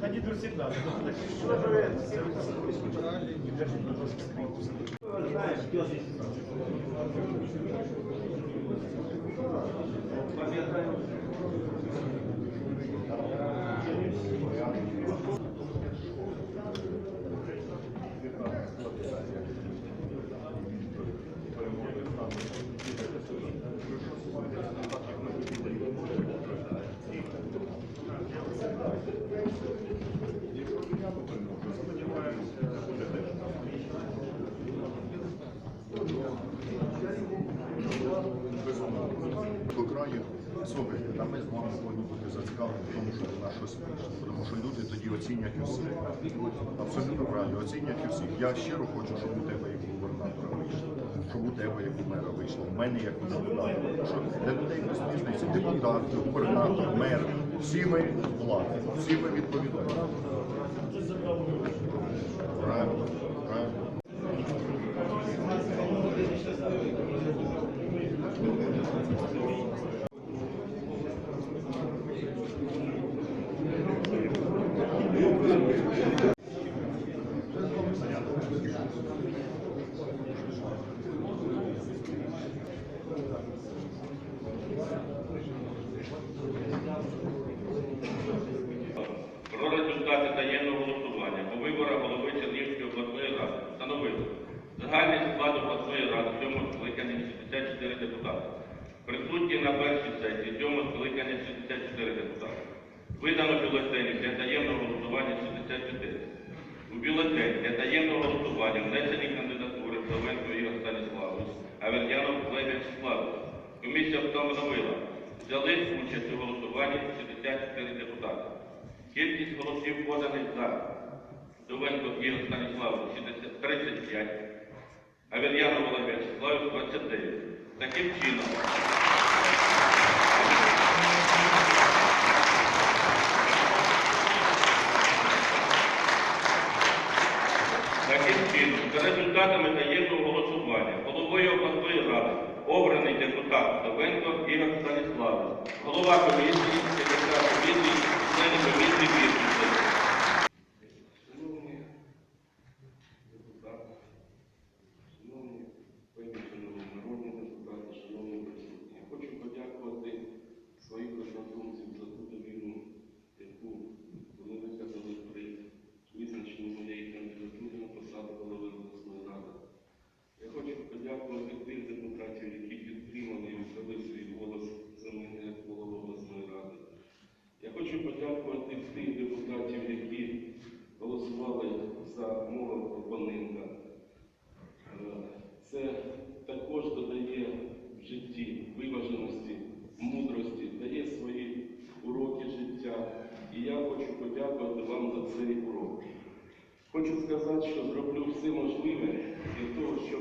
Ходить всегда. По та ми з вами повинні бути зацікавлені в тому, щоб вона щось вийшло. Тому що люди тоді оцінять усіх. Абсолютно правильно, оцінять усіх. Я щиро хочу, щоб у тебе як губернатора вийшло, щоб у тебе як у мера вийшло, в мене як у що для людей без різниці депутат, губернатор, мер, всі ми влади, всі ми відповідаємо. Правильно, правильно. Загальний склад обласної ради в цьому скликанні 64 депутати. Присутні на першій сесії цьому скликанні 64 депутати. Видано бюлетені для таємного голосування 64. У бюлетень для таємного голосування внесені кандидатури Словенко Ігор Станіславович, Авер'янов Олег Вячеславович. Комісія встановила, взяли участь у голосуванні 64 депутати. Кількість голосів поданих за Довенко Ігор Станіславович 35, Авер'янов Олег Вячеславович 29. Таким чином, таким чином, за результатами таємного голосування, головою обласної ради обраний депутат Довенко Ігор Станіславович, голова комісії, члени комісії підписи. Шановні депутати, шановні виборчі народні депутати, шановні присутні, я хочу подякувати своїх однодумців за ту довіру, яку вони виказали при визначенні моєї кандидатури на посаду голови обласної ради. Я хочу подякувати тих депутатів, які підтримали і віддали свій голос за мене як голову обласної ради. Я хочу подякувати тих депутатів, які голосували за Е, Це також додає в житті виваженості, мудрості, дає свої уроки життя. І я хочу подякувати вам за цей урок. Хочу сказати, що зроблю все можливе для того, щоб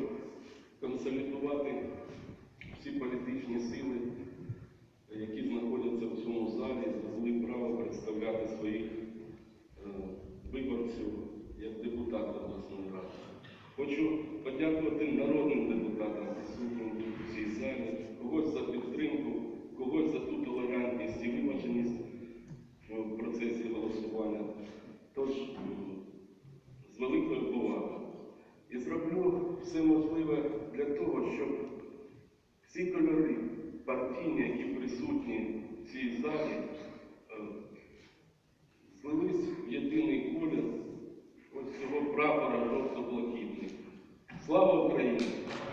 Хочу подякувати народним депутатам, присутнім у цій залі, когось за підтримку, когось за ту толерантність і виваженість в процесі голосування. Тож, з великою повагою. І зроблю все можливе для того, щоб всі кольори партійні, які присутні opening